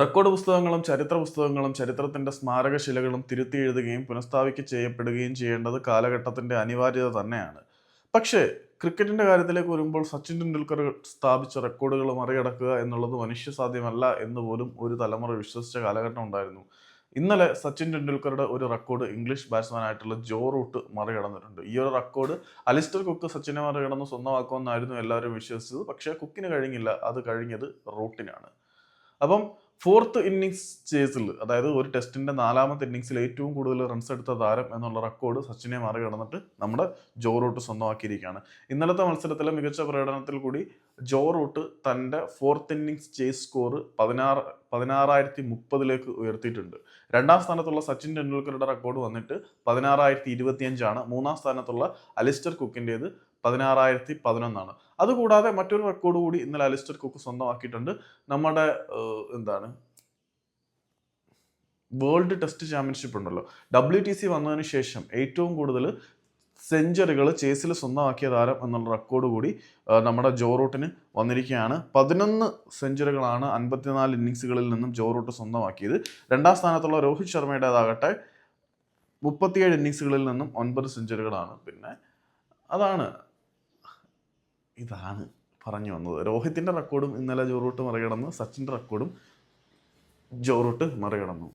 Record പുസ്തകങ്ങളും ചരിത്ര പുസ്തകങ്ങളും ചരിത്രത്തിന്റെ സ്മാരകശിലകളും തിരുത്തി എഴുതുകയും പുനഃസ്ഥാപിക്ക ചെയ്യപ്പെടുകയും ചെയ്യേണ്ടത് കാലഘട്ടത്തിന്റെ അനിവാര്യത തന്നെയാണ്. പക്ഷേ ക്രിക്കറ്റിന്റെ കാര്യത്തിലേക്ക് വരുമ്പോൾ സച്ചിൻ ടെണ്ടുൽക്കർ സ്ഥാപിച്ച റെക്കോർഡുകൾ മറികടക്കുക എന്നുള്ളത് മനുഷ്യ സാധ്യമല്ല എന്ന് പോലും ഒരു തലമുറ വിശ്വസിച്ച കാലഘട്ടം ഉണ്ടായിരുന്നു. ഇന്നലെ സച്ചിൻ ടെണ്ടുൽക്കറുടെ ഒരു റെക്കോർഡ് ഇംഗ്ലീഷ് ബാറ്റ്സ്മാൻ ആയിട്ടുള്ള ജോ റൂട്ട് മറികടന്നിട്ടുണ്ട്. ഈ ഒരു റെക്കോർഡ് അലിസ്റ്റർ കുക്ക് സച്ചിനെ മറികടന്ന് സ്വന്തമാക്കുമെന്നായിരുന്നു എല്ലാവരും വിശ്വസിച്ചത്. പക്ഷേ കുക്കിന് കഴിഞ്ഞില്ല. അത് കഴിഞ്ഞത് റൂട്ടിനാണ്. അപ്പം ഫോർത്ത് ഇന്നിങ്സ് ചേസിൽ അതായത് ഒരു ടെസ്റ്റിന്റെ നാലാമത്തെ ഇന്നിങ്സിൽ ഏറ്റവും കൂടുതൽ റൺസ് എടുത്ത താരം എന്നുള്ള റെക്കോർഡ് സച്ചിനെ മറികടന്നിട്ട് നമ്മുടെ ജോ റൂട്ട് സ്വന്തമാക്കിയിരിക്കുകയാണ്. ഇന്നലത്തെ മത്സരത്തിലെ മികച്ച പ്രകടനത്തിൽ കൂടി ജോ റൂട്ട് തന്റെ ഫോർത്ത് ഇന്നിങ്സ് ചേസ് സ്കോർ പതിനാറ് പതിനാറായിരത്തി മുപ്പതിലേക്ക് ഉയർത്തിയിട്ടുണ്ട്. രണ്ടാം സ്ഥാനത്തുള്ള സച്ചിൻ ടെണ്ടുൽക്കറുടെ റെക്കോർഡ് വന്നിട്ട് പതിനാറായിരത്തി ഇരുപത്തിയഞ്ചാണ് മൂന്നാം സ്ഥാനത്തുള്ള അലിസ്റ്റർ കുക്കിന്റേത് പതിനാറായിരത്തി പതിനൊന്നാണ് അതുകൂടാതെ മറ്റൊരു റെക്കോർഡ് കൂടി ഇന്നലെ അലിസ്റ്റർ കുക്ക് സ്വന്തമാക്കിയിട്ടുണ്ട്. നമ്മുടെ എന്താണ്? വേൾഡ് ടെസ്റ്റ് ചാമ്പ്യൻഷിപ്പ് ഉണ്ടല്ലോ. ഡബ്ല്യു ടി സി വന്നതിന് ശേഷം ഏറ്റവും കൂടുതൽ സെഞ്ചറികൾ ചേസിൽ സ്വന്തമാക്കിയ താരം എന്നുള്ള റെക്കോർഡ് കൂടി നമ്മുടെ ജോറൂട്ടിന് വന്നിരിക്കുകയാണ്. പതിനൊന്ന് സെഞ്ചുറികളാണ് അൻപത്തിനാല് ഇന്നിങ്സുകളിൽ നിന്നും ജോറൂട്ട് സ്വന്തമാക്കിയത്. രണ്ടാം സ്ഥാനത്തുള്ള രോഹിത് ശർമ്മയുടേതാകട്ടെ മുപ്പത്തിയേഴ് ഇന്നിങ്സുകളിൽ നിന്നും ഒൻപത് സെഞ്ചുറികളാണ് പിന്നെ അതാണ് ഇതാണ് പറഞ്ഞു വന്നത്. രോഹിത്തിന്റെ റെക്കോർഡും ഇന്നലെ ജോറൂട്ട് മറികടന്നു സച്ചിന്റെ റെക്കോർഡും ജോറൂട്ട് മറികടന്നു.